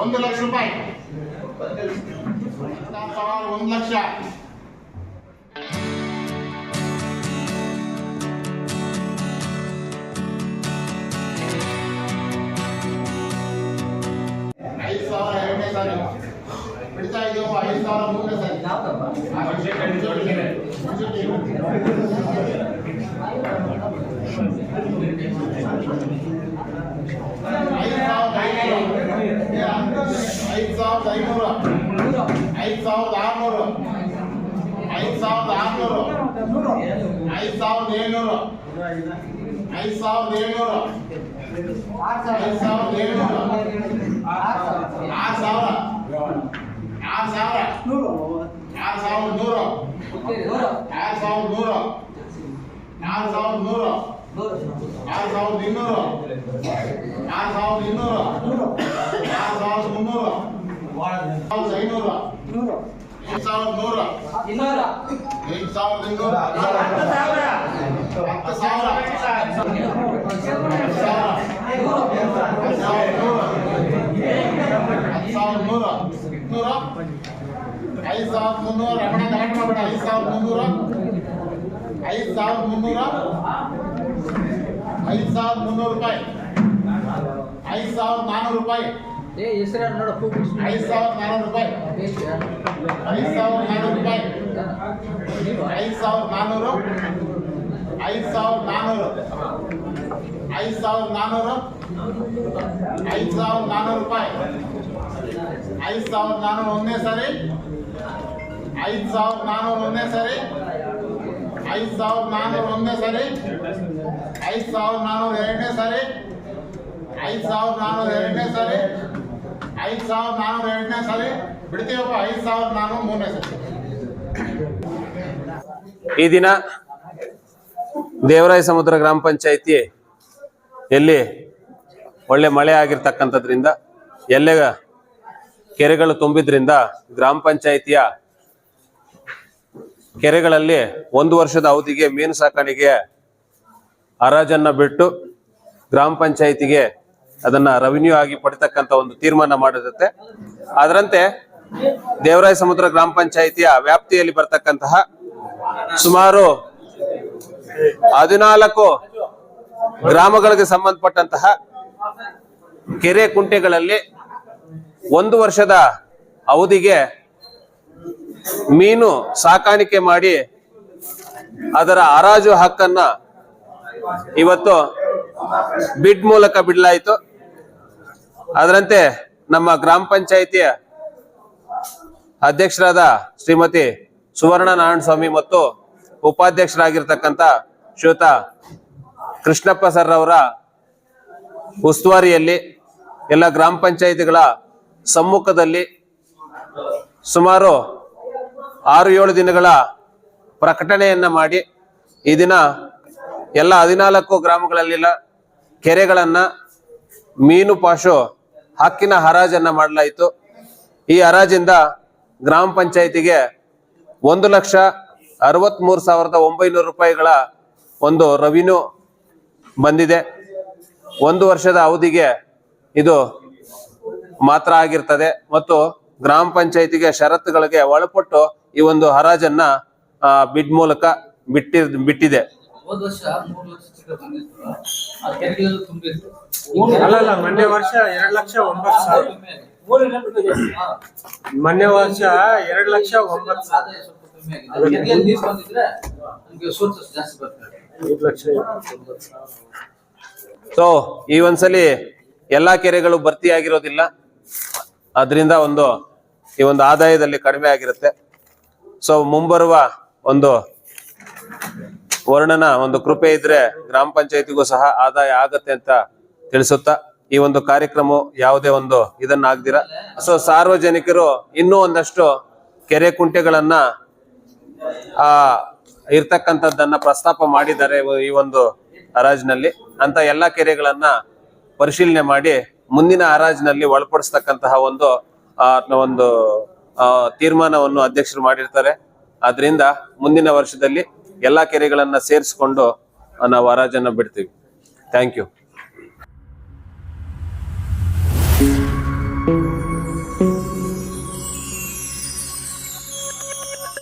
ಒಂದು ಲಕ್ಷ ರೂಪಾಯಿ. ಒಂದು ಲಕ್ಷ. ಐದು ಸಾವಿರ ಎರಡನೇ ಸಾರಿ. ಬಿಡ್ತಾ ಇದ್ದೀವಿ? ಐದು ಸಾವಿರ ಮೂರನೇ ಸಾರಿ. ಐದು ಐನೂರು. ಐದು ಸಾವಿರದ ಆರುನೂರು. ಐದು ಸಾವಿರದ ಆರುನೂರು. ಐದು ಸಾವಿರದ ಏಳ್ನೂರು. ಐದು ಸಾವಿರದ ಏಳ್ನೂರು. ಐದು ಸಾವಿರದ ಏಳ್ನೂರು. ಆರು ಸಾವಿರ. ಆರು ಸಾವಿರ. ಆರು ಸಾವಿರದ ನೂರು. ಆರು ಸಾವಿರದ ನೂರು. ಆರು ಸಾವಿರದ ನೂರು. ಆರು ಸಾವಿರದ ಇನ್ನೂರು. ಆರು ಸಾವಿರದ ಇನ್ನೂರು. ಆರು ಸಾವಿರದ ಮುನ್ನೂರು. ಸಾವಿರದ ಐನೂರು. ಎಂಟು ಸಾವಿರದ ನೂರು. ಎಂಟು ಸಾವಿರದ ಇನ್ನೂರು ಹತ್ತು ಸಾವಿರ. ಹತ್ತು ಸಾವಿರ. ಹತ್ತು ಸಾವಿರದ ನೂರು. ಹತ್ತು ಸಾವಿರದ ನೂರು. ನೂರು. ಐದು ಸಾವಿರದ ಮುನ್ನೂರು. ರಮಣ ದಾಟ್ ಮಾಡ್ಬೇಡ ಐದು ಸಾವಿರದ ಮುನ್ನೂರು. ಐದು ಸಾವಿರದ ಮುನ್ನೂರು. ಐದು ಸಾವಿರದ ಮುನ್ನೂರು ರೂಪಾಯಿ. ಐದು ಸಾವಿರದ ನಾನ್ನೂರು ರೂಪಾಯಿ. ಏ ಹೆಸರು ನೋಡಪ್ಪ ಐದು ಸಾವಿರದ ನಾನ್ನೂರು ರೂಪಾಯಿ ಐದು ಸಾವಿರದ ನಾನ್ನೂರು ರೂಪಾಯಿ ಐದು ಸಾವಿರದ ನಾನ್ನೂರು ಐದು ಸಾವಿರದ ನಾನ್ನೂರು ಐದು ಸಾವಿರದ ನಾನ್ನೂರು ಐದು ಸಾವಿರದ ನಾನ್ನೂರು ರೂಪಾಯಿ ಐದು ಸಾವಿರದ ನಾನ್ನೂರು ಒಂದನೇ ಸಾರಿ ಐದು ಸಾವಿರದ ನಾನ್ನೂರು ಒಂದನೇ ಸಾರಿ ಐದು ಸಾವಿರದ ನಾನ್ನೂರು ಒಂದನೇ ಸಾರಿ ಐದು ಸಾವಿರದ ನಾನ್ನೂರು ಎರಡನೇ ಸಾರಿ ಐದು ಸಾವಿರದ ನಾನ್ನೂರ ಎರಡನೇ ಸಾರಿ, ಐದು ಸಾವಿರದ ನಾನ್ನೂರ ಎರಡನೇ ಸಾರಿ ಬಿಡ್ತೀವಪ್ಪ ಐದು ಸಾವಿರದ ನಾನ್ನೂರ ಮೂರನೇ ಸಾರಿ. ಈ ದಿನ ದೇವರಾಯ ಸಮುದ್ರ ಗ್ರಾಮ ಪಂಚಾಯಿತಿ ಎಲ್ಲಿ ಒಳ್ಳೆ ಮಳೆ ಆಗಿರ್ತಕ್ಕಂಥದ್ರಿಂದ ಎಲ್ಲೇ ಕೆರೆಗಳು ತುಂಬಿದ್ರಿಂದ ಗ್ರಾಮ ಪಂಚಾಯಿತಿಯ ಕೆರೆಗಳಲ್ಲಿ ಒಂದು ವರ್ಷದ ಅವಧಿಗೆ ಮೀನು ಸಾಕಾಣಿಕೆ ಹರಾಜನ್ನು ಬಿಟ್ಟು ಗ್ರಾಮ ಪಂಚಾಯಿತಿಗೆ ಅದನ್ನ ರೆವಿನ್ಯೂ ಆಗಿ ಪಡಿತಕ್ಕಂತ ಒಂದು ತೀರ್ಮಾನ ಮಾಡಿರುತ್ತೆ. ಅದರಂತೆ ದೇವರಾಯ ಸಮುದ್ರ ಗ್ರಾಮ ಪಂಚಾಯಿತಿಯ ವ್ಯಾಪ್ತಿಯಲ್ಲಿ ಬರ್ತಕ್ಕಂತಹ ಸುಮಾರು ಹದಿನಾಲ್ಕು ಗ್ರಾಮಗಳಿಗೆ ಸಂಬಂಧಪಟ್ಟಂತಹ ಕೆರೆ ಕುಂಟೆಗಳಲ್ಲಿ ಒಂದು ವರ್ಷದ ಅವಧಿಗೆ ಮೀನು ಸಾಕಾಣಿಕೆ ಮಾಡಿ ಅದರ ಹರಾಜು ಹಕ್ಕನ್ನ ಇವತ್ತು ಬಿಡ್ ಮೂಲಕ ಬಿಡಲಾಯಿತು. ಅದರಂತೆ ನಮ್ಮ ಗ್ರಾಮ ಪಂಚಾಯಿತಿಯ ಅಧ್ಯಕ್ಷರಾದ ಶ್ರೀಮತಿ ಸುವರ್ಣ ನಾರಾಯಣ ಸ್ವಾಮಿ ಮತ್ತು ಉಪಾಧ್ಯಕ್ಷರಾಗಿರ್ತಕ್ಕಂಥ ಶ್ರೀಯುತ ಕೃಷ್ಣಪ್ಪ ಸರ್ ಅವರ ಉಸ್ತುವಾರಿಯಲ್ಲಿ ಎಲ್ಲ ಗ್ರಾಮ ಪಂಚಾಯಿತಿಗಳ ಸಮ್ಮುಖದಲ್ಲಿ ಸುಮಾರು ಆರು, ಏಳು ದಿನಗಳ ಪ್ರಕಟಣೆಯನ್ನ ಮಾಡಿ ಈ ದಿನ ಎಲ್ಲ ಹದಿನಾಲ್ಕು ಗ್ರಾಮಗಳಲ್ಲಿನ ಕೆರೆಗಳನ್ನ ಮೀನು, ಪಾಶು ಹಕ್ಕಿನ ಹರಾಜನ್ನ ಮಾಡಲಾಯಿತು. ಈ ಹರಾಜಿಂದ ಗ್ರಾಮ ಪಂಚಾಯಿತಿಗೆ ಒಂದು ಲಕ್ಷ ಅರವತ್ಮೂರು ಸಾವಿರದ ಒಂಬೈನೂರು ರೂಪಾಯಿಗಳ ಒಂದು ರೆವಿನ್ಯೂ ಬಂದಿದೆ. ಒಂದು ವರ್ಷದ ಅವಧಿಗೆ ಇದು ಮಾತ್ರ ಆಗಿರ್ತದೆ ಮತ್ತು ಗ್ರಾಮ ಪಂಚಾಯಿತಿಗೆ ಷರತ್ತುಗಳಿಗೆ ಒಳಪಟ್ಟು ಈ ಒಂದು ಹರಾಜನ್ನ ಬಿಡ್ ಮೂಲಕ ಬಿಟ್ಟಿ ಬಿಟ್ಟಿದೆ. ಹೋದ ವರ್ಷ ಮೂರು ಲಕ್ಷ ಚಿಕ್ಕ ಬಂದಿತ್ತು ಆ ಕೆರೆಗಳೆಲ್ಲ ತುಂಬಿತ್ತು. ಅಲ್ಲ ಮೊನ್ನೆ ವರ್ಷ ಎರಡ್ ಲಕ್ಷ ಒಂಬತ್ತು ಸಾವಿರ. ಮೊನ್ನೆ ವರ್ಷ ಎರಡ್ ಲಕ್ಷ ಒಂಬತ್ತು ಸಾವಿರ. ನೀರು ಬಂದಿದ್ರೆ ನಮ್ಗೆ ಸೋರ್ಸಸ್ ಜಾಸ್ತಿ ಬರ್ತದೆ. ಐದು ಲಕ್ಷ ಇಪ್ಪತ್ತೊಂಬತ್ತು ಸಾವಿರ ಸೊ ಈ ಒಂದ್ಸಲಿ ಎಲ್ಲಾ ಕೆರೆಗಳು ಭರ್ತಿ ಆಗಿರೋದಿಲ್ಲ. ಅದರಿಂದ ಒಂದು ಈ ಒಂದು ಆದಾಯದಲ್ಲಿ ಕಡಿಮೆ ಆಗಿರುತ್ತೆ. ಸೊ ಮುಂಬರುವ ಒಂದು ವರ್ಣನ ಒಂದು ಕೃಪೆ ಇದ್ರೆ ಗ್ರಾಮ ಪಂಚಾಯತಿಗೂ ಸಹ ಆದಾಯ ಆಗತ್ತೆ ಅಂತ ತಿಳಿಸುತ್ತಾ ಈ ಒಂದು ಕಾರ್ಯಕ್ರಮ ಯಾವುದೇ ಒಂದು ಇದನ್ನ ಆಗ್ದಿರ ಸೊ ಸಾರ್ವಜನಿಕರು ಇನ್ನೂ ಒಂದಷ್ಟು ಕೆರೆ ಕುಂಟೆಗಳನ್ನ, ಆ, ಇರ್ತಕ್ಕಂಥದ್ದನ್ನ ಪ್ರಸ್ತಾಪ ಮಾಡಿದ್ದಾರೆ ಈ ಒಂದು ಹರಾಜ್ನಲ್ಲಿ. ಅಂತ ಎಲ್ಲಾ ಕೆರೆಗಳನ್ನ ಪರಿಶೀಲನೆ ಮಾಡಿ ಮುಂದಿನ ಹರಾಜ್ನಲ್ಲಿ ಒಳಪಡಿಸ್ತಕ್ಕಂತಹ ಒಂದು ಒಂದು ತೀರ್ಮಾನವನ್ನು ಅಧ್ಯಕ್ಷರು ಮಾಡಿರ್ತಾರೆ. ಆದ್ರಿಂದ ಮುಂದಿನ ವರ್ಷದಲ್ಲಿ ಎಲ್ಲಾ ಕೆರೆಗಳನ್ನ ಸೇರಿಸ್ಕೊಂಡು ನಾವು ಹರಾಜನ್ನ ಬಿಡ್ತೀವಿ. Thank you